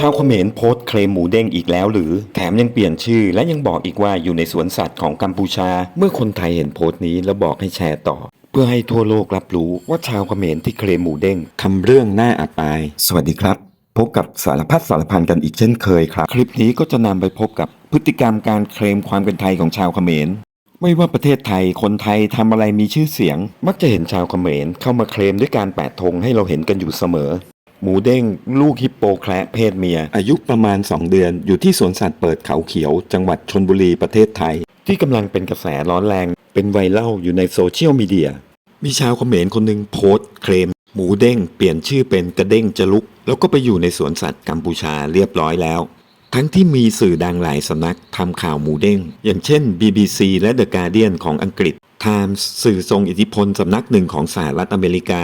ชาวเขมรโพสต์เคลมหมูเด้งอีกแล้วหรือแถมยังเปลี่ยนชื่อ และยังบอกอีกว่าอยู่ในสวนสัตว์ของกัมพูชา เมื่อคนไทยเห็นโพสต์นี้แล้วบอกให้แชร์ต่อ เพื่อให้ทั่วโลกรับรู้ว่าชาวเขมรที่เคลมหมูเด้งทำเรื่องน่าอับอาย สวัสดีครับ พบกับสารพัดสารพันกันอีกเช่นเคยครับ คลิปนี้ก็จะนำไปพบกับพฤติกรรมการเคลมความเป็นไทยของชาวเขมรไม่ว่าประเทศไทยคนไทยทำอะไรมีชื่อเสียง มักจะเห็นชาวเขมรเข้ามาเคลมด้วยการแปะธงให้เราเห็นกันอยู่เสมอ หมูเด้งลูกฮิปโปแคระเพศเมีย อายุประมาณ 2 เดือนอยู่ที่สวนสัตว์เปิดเขาเขียว จังหวัดชนบุรีประเทศไทย ที่กำลังเป็นกระแสร้อนแรง เป็นไวรัลอยู่ในโซเชียลมีเดีย มีชาวเขมรคนหนึ่งโพสต์เคลม หมูเด้งเปลี่ยนชื่อเป็นกระเด้งจะลุก แล้วก็ไปอยู่ในสวนสัตว์กัมพูชาเรียบร้อยแล้ว ทั้งที่มีสื่อดังหลายสำนักทำข่าวหมูเด้ง อย่างเช่น BBC และ The Guardian ของอังกฤษ Times สื่อทรงอิทธิพลสำนักหนึ่งของสหรัฐอเมริกา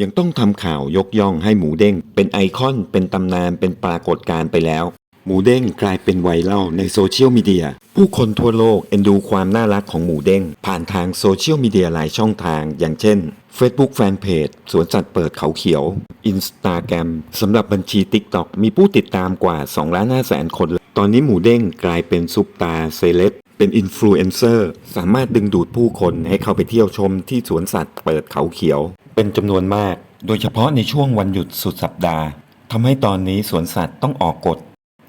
ยังต้องทำข่าวยกย่องให้หมูเด้ง เป็นไอคอน เป็นตำนาน เป็นปรากฏการณ์ไปแล้ว หมูเด้งกลายเป็นไวรัลในโซเชียลมีเดีย ผู้คนทั่วโลกเอ็นดูความน่ารักของหมูเด้ง ผ่านทางโซเชียลมีเดียหลายช่องทาง อย่างเช่น Facebook Fanpage สวนสัตว์เปิดเขาเขียว Instagram สำหรับบัญชี TikTok มีผู้ติดตามกว่า 2 ล้าน5แสนคน ตอนนี้หมูเด้งกลายเป็นซุปตาเซเลบเป็นอินฟลูเอนเซอร์สามารถดึงดูดผู้คนให้เข้าไปเที่ยวชมที่สวนสัตว์เปิดเขาเขียว เป็นจำนวนมาก โดยเฉพาะในช่วงวันหยุดสุดสัปดาห์ทำให้ตอนนี้สวนสัตว์ต้องออกกฎ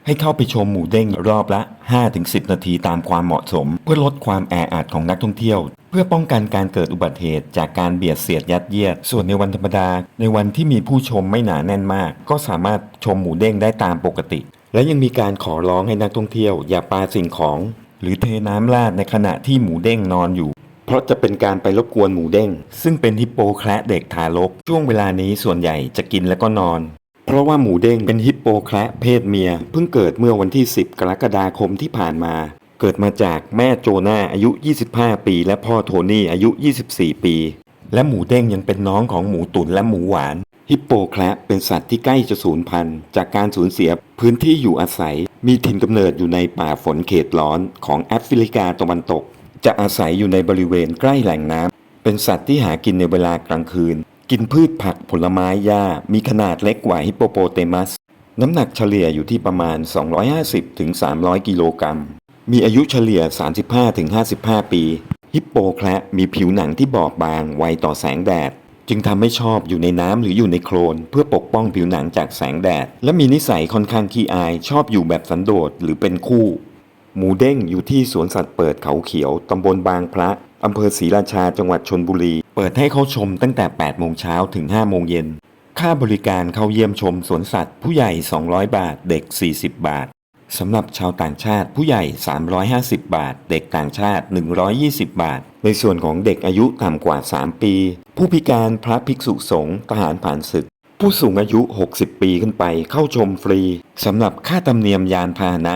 ให้เข้าไปชมหมูเด้งรอบละ 5-10 นาทีตามความเหมาะสม เพื่อลดความแออัดของนักท่องเที่ยว เพื่อป้องกันการเกิดอุบัติเหตุจากการเบียดเสียดยัดเยียด ส่วนในวันธรรมดา ในวันที่มีผู้ชมไม่หนาแน่นมาก ก็สามารถชมหมูเด้งได้ตามปกติ และยังมีการขอร้องให้นักท่องเที่ยว อย่าปาสิ่งของ หรือเทน้ำราดในขณะที่หมูเด้งนอนอยู่ เพราะจะเป็นการไปรบกวนหมูเด้ง ซึ่งเป็นฮิปโปแคระเด็กทารก ช่วงเวลานี้ส่วนใหญ่จะกินแล้วก็นอน เพราะว่าหมูเด้งเป็นฮิปโปแคระเพศเมีย เพิ่งเกิดเมื่อวันที่ 10 กรกฎาคมที่ผ่านมา เกิดมาจากแม่โจนาอายุ 25 ปี และพ่อโทนี่อายุ 24 ปี และหมูเด้งยังเป็นน้องของหมูตุ๋นและหมูหวาน ฮิปโปแคระเป็นสัตว์ที่ใกล้จะสูญพันธุ์จากการสูญเสียพื้นที่อยู่อาศัย มีถิ่นกำเนิดอยู่ในป่าฝนเขตร้อนของแอฟริกาตะวันตก จะอาศัยอยู่ในบริเวณใกล้แหล่งน้ำเป็นสัตว์ที่หากินในเวลากลางคืน กินพืชผักผลไม้หญ้า มีขนาดเล็กกว่าฮิปโปโปเตมัส น้ำหนักเฉลี่ยอยู่ที่ประมาณ 250-300 กิโลกรัม มีอายุเฉลี่ย 35-55 ปี ฮิปโปแคระมีผิวหนังที่บอบบางไวต่อแสงแดด จึงทำให้ชอบอยู่ในน้ำหรืออยู่ในโคลนเพื่อปกป้องผิวหนังจากแสงแดด และมีนิสัยค่อนข้างขี้อาย ชอบอยู่แบบสันโดษหรือเป็นคู่ หมูเด้งอยู่ที่สวนสัตว์เปิดเขาเขียวตำบลบางพระอำเภอศรีราชาจังหวัดชนบุรี เปิดให้เข้าชมตั้งแต่ 8 โมงเช้าถึง 5 โมงเย็น ค่าบริการเข้าเยี่ยมชมสวนสัตว์ผู้ใหญ่ 200 บาท เด็ก 40 บาท สำหรับชาวต่างชาติผู้ใหญ่ 350 บาท เด็กต่างชาติ 120 บาท ในส่วนของเด็กอายุต่ำกว่า 3 ปี ผู้พิการพระภิกษุสงฆ์ทหารผ่านศึก ผู้สูงอายุ 60 ปีขึ้นไปเข้าชมฟรีสำหรับค่าธรรมเนียมยานพาหนะ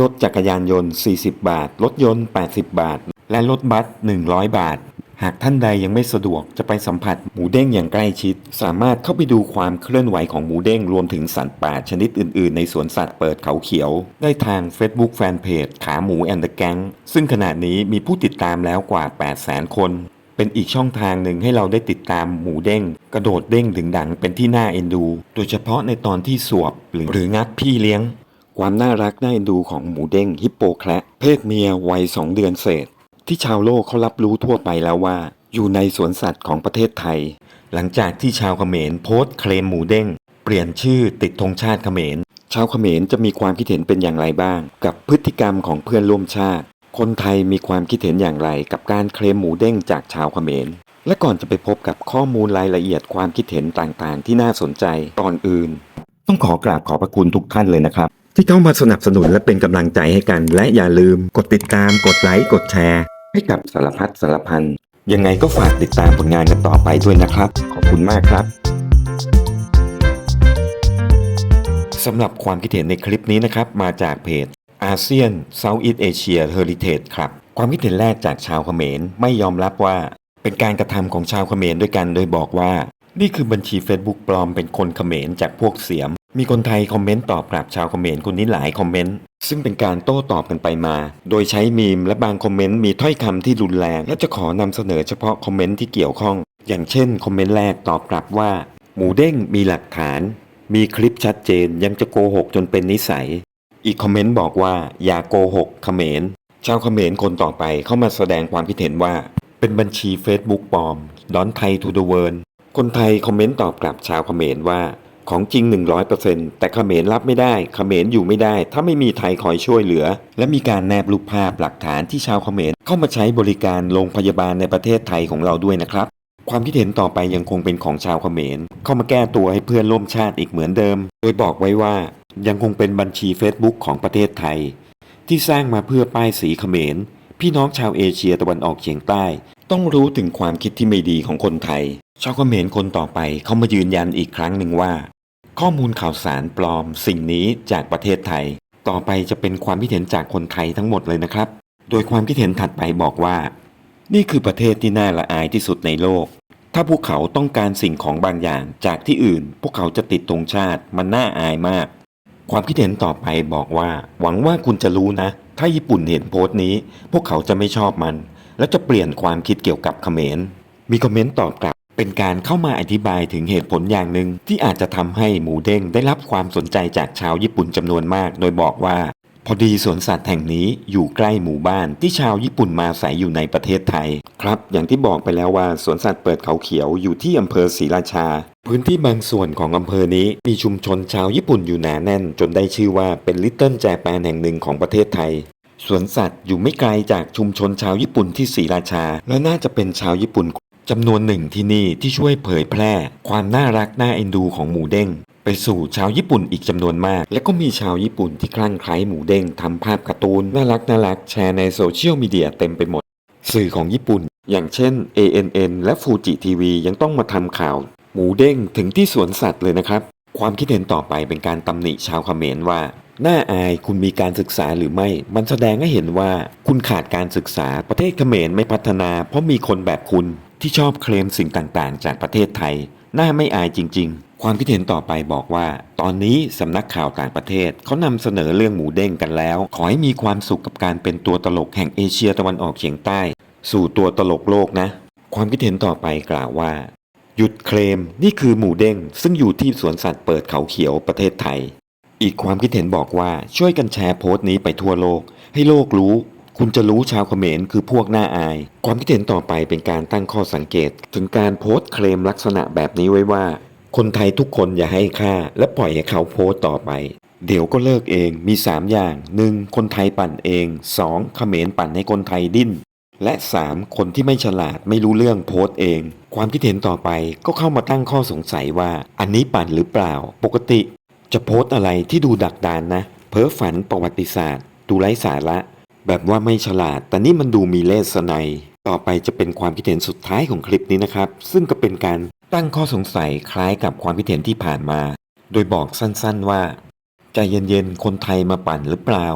รถจักรยานยนต์ 40 บาท รถยนต์ 80 บาท และรถบัส 100 บาท หากท่านใดยังไม่สะดวกจะไปสัมผัสหมูเด้งอย่างใกล้ชิด สามารถเข้าไปดูความเคลื่อนไหวของหมูเด้งรวมถึงสัตว์ป่าชนิดอื่น ๆ ในสวนสัตว์เปิดเขาเขียว ได้ทาง Facebook Fanpage ขาหมูแอนด์แก๊งซึ่งขณะนี้มีผู้ติดตามแล้วกว่า 800,000 คน เป็นอีกช่องทางหนึ่งให้เราได้ติดตามหมูเด้ง กระโดดเด้งดึงดังเป็นที่น่าเอ็นดู โดยเฉพาะในตอนที่สวบหรือหรืองัดพี่เลี้ยง ความน่ารักน่าเอ็นดูของหมูเด้งฮิปโปแคระเพศเมียวัย2เดือนเศษ ที่ชาวโลกเขารับรู้ทั่วไปแล้วว่า อยู่ในสวนสัตว์ของประเทศไทย หลังจากที่ชาวเขมรโพสต์เคลมหมูเด้ง เปลี่ยนชื่อติดธงชาติเขมร ชาวเขมรจะมีความคิดเห็นเป็นอย่างไรบ้าง กับพฤติกรรมของเพื่อนร่วมชาติ คนไทยมีความคิดเห็นอย่างไร กับการเคลมหมูเด้งจากชาวเขมร และก่อนจะไปพบกับข้อมูลรายละเอียดความคิดเห็นต่างๆ ที่น่าสนใจก่อนอื่น ต้องขอกราบขอบพระคุณทุกท่านเลยนะครับที่เข้ามาสนับสนุนและเป็นกำลังใจให้กัน และอย่าลืมกดติดตาม กดไลค์ กดแชร์ ให้กับสารพัดสารพัน ยังไงก็ฝากติดตามผลงานกันต่อไปด้วยนะครับ ขอบคุณมากครับสำหรับความคิดเห็นในคลิปนี้นะครับ มาจากเพจอาเซียน Southeast Asia Heritage ครับ ความคิดเห็นแรกจากชาวเขมรไม่ยอมรับว่าเป็นการกระทำของชาวเขมรด้วยกันโดยบอกว่า นี่คือบัญชี Facebook ปลอมเป็นคนเขมรจากพวกเสียม มีคนไทยคอมเมนต์ตอบกลับชาวคอมเขมรคนนี้หลายคอมเมนต์ซึ่งเป็นการโต้ตอบกันไปมา โดยใช้มีมและบางคอมเมนต์มีถ้อยคำที่รุนแรง และจะขอนำเสนอเฉพาะคอมเมนต์ที่เกี่ยวข้อง อย่างเช่นคอมเมนต์แรกตอบกลับว่า หมูเด้งมีหลักฐาน มีคลิปชัดเจนยังจะโกหกจนเป็นนิสัย อีกคอมเมนต์บอกว่าอย่าโกหกเขมรชาวเขมรคนต่อไปเข้ามาแสดงความคิดเห็นว่า เป็นบัญชี Facebook ปลอมดอนไทยทูเดเวิร์คนไทยคอมเมนต์ตอบกลับชาวเขมรว่า ของจริง 100%แต่เขมรรับไม่ได้เขมรอยู่ไม่ได้ ถ้าไม่มีไทยคอยช่วยเหลือ และมีการแนบรูปภาพหลักฐานที่ชาวเขมรเข้ามาใช้บริการโรงพยาบาลในประเทศไทยของเราด้วยนะครับ ความคิดเห็นต่อไปยังคงเป็นของชาวเขมร เข้ามาแก้ตัวให้เพื่อนร่วมชาติอีกเหมือนเดิม โดยบอกไว้ว่ายังคงเป็นบัญชี Facebook ของประเทศไทย ที่สร้างมาเพื่อป้ายสีเขมร พี่น้องชาวเอเชียตะวันออกเฉียงใต้ ต้องรู้ถึงความคิดที่ไม่ดีของคนไทยชาวเขมรคนต่อไปเขามายืนยันอีกครั้งหนึ่งว่า ข้อมูลข่าวสารปลอม สิ่งนี้จากประเทศไทย ต่อไปจะเป็นความคิดเห็นจากคนไทยทั้งหมดเลยนะครับ โดยความคิดเห็นถัดไปบอกว่า นี่คือประเทศที่น่าละอายที่สุดในโลก ถ้าพวกเขาต้องการสิ่งของบางอย่างจากที่อื่น พวกเขาจะติดธงชาติมันน่าอายมาก ความคิดเห็นต่อไปบอกว่า หวังว่าคุณจะรู้นะ ถ้าญี่ปุ่นเห็นโพสต์นี้ พวกเขาจะไม่ชอบมัน และจะเปลี่ยนความคิดเกี่ยวกับเขมรมีคอมเมนต์ตอบกลับ เป็นการเข้ามาอธิบายถึงเหตุผลอย่างหนึ่งที่อาจจะทำให้หมูเด้งได้รับความสนใจจากชาวญี่ปุ่นจำนวนมาก โดยบอกว่า พอดีสวนสัตว์แห่งนี้อยู่ใกล้หมู่บ้านที่ชาวญี่ปุ่นมาอาศัยอยู่ในประเทศไทย ครับ อย่างที่บอกไปแล้วว่าสวนสัตว์เปิดเขาเขียวอยู่ที่อำเภอศรีราชา พื้นที่บางส่วนของอำเภอนี้มีชุมชนชาวญี่ปุ่นอยู่หนาแน่น จนได้ชื่อว่าเป็นลิตเติ้ลแจแปนแห่งหนึ่งของประเทศไทยสวนสัตว์อยู่ไม่ไกลจากชุมชนชาวญี่ปุ่นที่ศรีราชา และน่าจะเป็นชาวญี่ปุ่น จำนวนหนึ่งที่นี่ที่ช่วยเผยแพร่ ความน่ารักน่าเอ็นดูของหมูเด้ง ไปสู่ชาวญี่ปุ่นอีกจำนวนมาก และก็มีชาวญี่ปุ่นที่คลั่งไคล้หมูเด้งทำภาพการ์ตูนน่ารักน่ารักแชร์ในโซเชียลมีเดียเต็มไปหมด สื่อของญี่ปุ่น อย่างเช่น ANN และฟูจิทีวียังต้องมาทำข่าว หมูเด้งถึงที่สวนสัตว์เลยนะครับ ความคิดเห็นต่อไปเป็นการตำหนิชาวเขมรว่าน่าอายคุณมีการศึกษาหรือไม่ มันแสดงให้เห็นว่าคุณขาดการศึกษาประเทศเขมรไม่พัฒนา เพราะมีคนแบบคุณ ที่ชอบเคลมสิ่งต่างๆ จากประเทศไทย น่าไม่อายจริง ๆ ความคิดเห็นต่อไปบอกว่า ตอนนี้สำนักข่าวต่างประเทศเขานำเสนอเรื่องหมูเด้งกันแล้ว ขอให้มีความสุขกับการเป็นตัวตลกแห่งเอเชียตะวันออกเฉียงใต้ สู่ตัวตลกโลกนะ ความคิดเห็นต่อไปกล่าวว่า หยุดเคลมนี่คือหมูเด้ง ซึ่งอยู่ที่สวนสัตว์เปิดเขาเขียวประเทศไทย อีกความคิดเห็นบอกว่าช่วยกันแชร์โพสต์นี้ไปทั่วโลก ให้โลกรู้ คุณจะรู้ชาวเขมรคือพวกหน้าอาย ความคิดเห็นต่อไปเป็นการตั้งข้อสังเกต ถึงการโพสต์เคลมลักษณะแบบนี้ไว้ว่า คนไทยทุกคนอย่าให้ค่า และปล่อยให้เขาโพสต์ต่อไป เดี๋ยวก็เลิกเองมี 3 อย่าง 1. คนไทยปั่นเอง 2. เขมรปั่นให้คนไทยดิ้น และ 3. คนที่ไม่ฉลาดไม่รู้เรื่องโพสต์เอง ความคิดเห็นต่อไปก็เข้ามาตั้งข้อสงสัยว่า อันนี้ปั่นหรือเปล่า ปกติ จะโพสต์อะไรที่ดูดักดานนะ เพ้อฝันประวัติศาสตร์ ดูไร้สาระ แบบว่าไม่ฉลาด แต่นี่มันดูมีเลสไนต่อไปจะเป็นความคิดเห็นสุดท้ายของคลิปนี้นะครับ ซึ่งก็เป็นการตั้งข้อสงสัยคล้ายกับความคิดเห็นที่ผ่านมา โดยบอกสั้นๆว่า ใจเย็นๆ คนไทยมาปั่นหรือเปล่า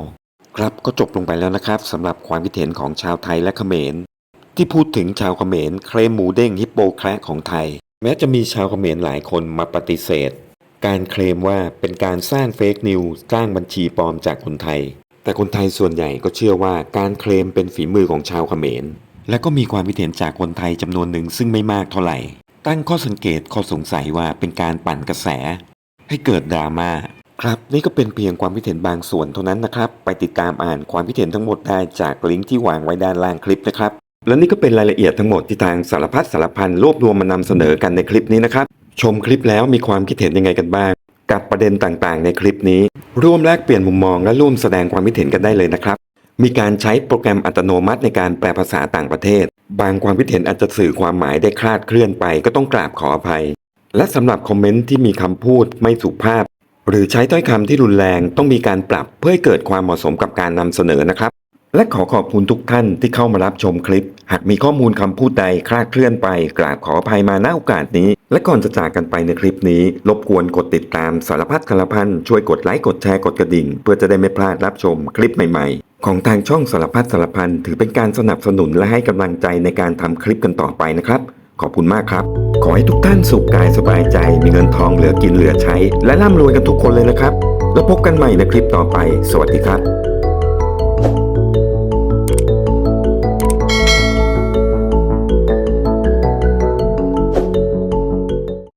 ครับก็จบลงไปแล้วนะครับสำหรับความคิดเห็นของชาวไทยและเขมร ที่พูดถึงชาวเขมรเคลมหมูเด้งฮิปโปแคระของไทย แม้จะมีชาวเขมรหลายคนมาปฏิเสธ การเคลมว่าเป็นการสร้างเฟกนิวสร้างบัญชีปลอมจากคนไทย แต่คนไทยส่วนใหญ่ก็เชื่อว่าการเคลมเป็นฝีมือของชาวเขมร และก็มีความคิดเห็นจากคนไทยจำนวนหนึ่งซึ่งไม่มากเท่าไหร่ ตั้งข้อสังเกตข้อสงสัยว่าเป็นการปั่นกระแส ให้เกิดดราม่าครับนี่ก็เป็นเพียงความคิดเห็นบางส่วนเท่านั้นนะครับ ไปติดตามอ่านความคิดเห็นทั้งหมดได้จากลิงก์ที่วางไว้ด้านล่างคลิปนะครับ และนี่ก็เป็นรายละเอียดทั้งหมดที่ทางสารพัดสารพันรวบรวมมานำเสนอกันในคลิปนี้นะครับ ชมคลิปแล้วมีความคิดเห็นยังไงกันบ้าง กับประเด็นต่างๆ ในคลิปนี้ ร่วมแลกเปลี่ยนมุมมองและร่วมแสดงความคิดเห็นกันได้เลยนะครับ มีการใช้โปรแกรมอัตโนมัติในการแปลภาษาต่างประเทศ บางความคิดเห็นอาจจะสื่อความหมายได้คลาดเคลื่อนไปก็ต้องกราบขออภัย และสำหรับคอมเมนต์ที่มีคำพูดไม่สุภาพ หรือใช้ถ้อยคำที่รุนแรงต้องมีการปรับเพื่อให้เกิดความเหมาะสมกับการนำเสนอนะครับ และขอขอบคุณทุกท่านที่เข้ามารับชมคลิป หากมีข้อมูลคำพูดใดคลาดเคลื่อนไป กราบขออภัยมาณโอกาสนี้ และก่อนจะจากกันไปในคลิปนี้ รบกวนกดติดตามสารพัดคารพันช่วยกดไลค์กดแชร์กดกระดิ่ง เพื่อจะได้ไม่พลาดรับชมคลิปใหม่ ๆ ของทางช่องสารพัดสารพันถือเป็นการสนับสนุนและให้กำลังใจในการทำคลิปกันต่อไปนะครับ ขอบคุณมากครับ ขอให้ทุกท่านสุขกายสบายใจ มีเงินทองเหลือกินเหลือใช้ และร่ำรวยกันทุกคนเลยนะครับ แล้วพบกันใหม่ในคลิปต่อไป สวัสดีครับ